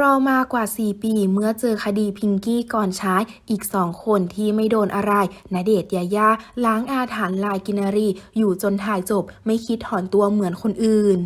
รอมากว่า 4 ปีเมื่อเจอคดีพิงกี้ก่อนใช้อีก2คนที่ไม่โดนอะไรณเดชยายาล้างอาถรรพ์ลายกินารี อยู่จนถ่ายจบ ไม่คิดถอนตัวเหมือนคนอื่น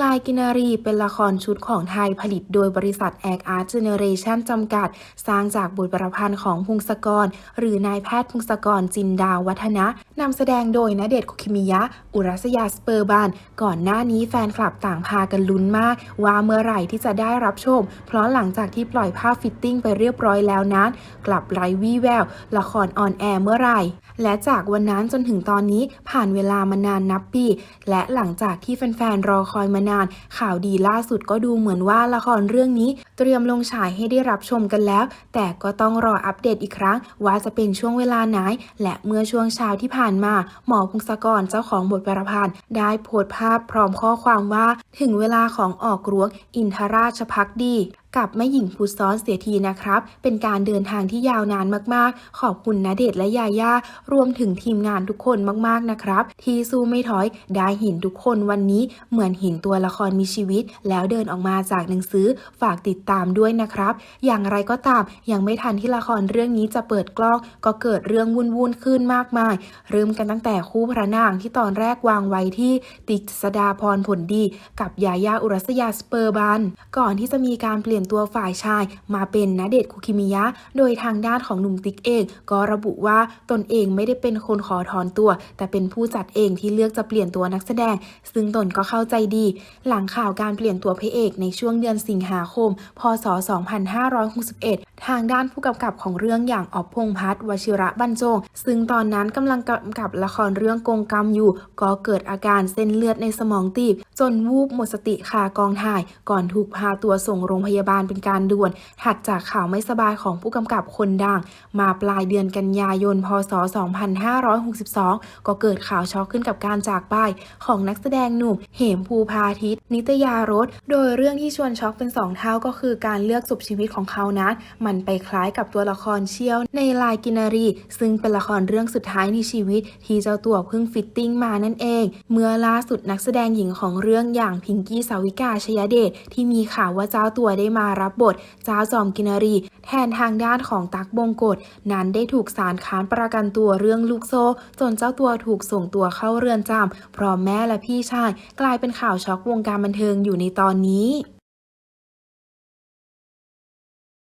ลายกินารีเป็นละครชุดของไทยผลิตโดยบริษัทแอ t อาร์ตเจเนเรชันจำกัด สร้างจากบทประพันธ์ของพงศกร หรือนายแพทย์พงศกรจินดาวัฒนะ นำแสดงโดยณเดชคุกิมิยะ อุรัสยาสเปอร์บาน ก่อนหน้านี้แฟนคลับต่างพากันลุ้นมาก ว่าเมื่อไหร่ที่จะได้รับชม เพราะหลังจากที่ปล่อยภาพฟิตติ้งไปเรียบร้อยแล้วนั้น กลับไร้วี่แวว ละครออนแอร์เมื่อไหร่ และจากวันนั้นจนถึงตอนนี้ผ่านเวลามานานนับปี และหลังจากที่แฟนๆรอคอยมานาน ข่าวดีล่าสุดก็ดูเหมือนว่าละครเรื่องนี้ เตรียมลงฉายให้ได้รับชมกันแล้ว แต่ก็ต้องรออัปเดตอีกครั้ง ว่าจะเป็นช่วงเวลาไหน และเมื่อช่วงเช้าที่ผ่านมา หมอพงศกรเจ้าของบทประพันธ์ได้โพสต์ภาพพร้อมข้อความว่า ถึงเวลาของออกรั้วอินทราชพักดี กับแม่หญิงพุทซ้อนเสียทีนะครับ เป็นการเดินทางที่ยาวนานมากๆ ขอบคุณณเดชและยาย่ารวมถึงทีมงานทุกคนมากๆนะครับ ที่สู้ไม่ถอยได้เห็นทุกคนวันนี้เหมือนเห็นตัวละครมีชีวิต แล้วเดินออกมาจากหนังสือฝากติดตามด้วยนะครับ อย่างไรก็ตามยังไม่ทันที่ละครเรื่องนี้จะเปิดกล้องก็เกิดเรื่องวุ่นๆขึ้นมากมาย เริ่มกันตั้งแต่คู่พระนางที่ตอนแรกวางไว้ที่ติ๊กสดาพรผลดี กับยาย่าอุรัสยาสเปอร์บันก่อนที่จะมีการเปลี่ยนตัวฝ่ายชายมาเป็นณเดชคุกิมิยะ โดยทางด้านของหนุ่มติ๊กเอง ก็ระบุว่าตนเองไม่ได้เป็นคนขอถอนตัว แต่เป็นผู้จัดเองที่เลือกจะเปลี่ยนตัวนักแสดง ซึ่งตนก็เข้าใจดี หลังข่าวการเปลี่ยนตัวพระเอกในช่วงเดือนสิงหาคม พศ 2561 ทางด้านผู้กำกับของเรื่องอย่างออฟพงษ์พัฒน์วชิระบรรจง ซึ่งตอนนั้นกำลังกำกับละครเรื่องกงกรรมอยู่ ก็เกิดอาการเส้นเลือดในสมองตีบ จนวูบหมดสติคากองถ่าย ก่อนถูกพาตัวส่งโรงพยาบาลเป็นการด่วน ถัดจากข่าวไม่สบายของผู้กำกับคนดัง มาปลายเดือนกันยายน พศ 2562 ก็เกิดข่าวช็อกขึ้นกับการจากไปของนักแสดงหนุ่ม เหมภูพาทิตนิตยารสโดยเรื่องที่ชวนช็อกเป็นสองเท่าก็คือการเลือกจบชีวิตของเขานั้น มันไปคล้ายกับตัวละครเชี่ยวในลายกินารี ซึ่งเป็นละครเรื่องสุดท้ายในชีวิต ที่เจ้าตัวเพิ่งฟิตติ้งมานั่นเอง เมื่อล่าสุดนักแสดงหญิงของเรื่องอย่างพิงกี้สาวิกาชยเดชที่มีข่าวว่าเจ้าตัวได้มารับบทเจ้าจอมกินารี แทนทางด้านของตักบงกฎนั้นได้ถูกศาลค้านประกันตัวเรื่องลูกโซ่ จนเจ้าตัวถูกส่งตัวเข้าเรือนจำพร้อมแม่และพี่ชายกลายเป็นข่าวช็อกวงการการบันเทิงอยู่ในตอนนี้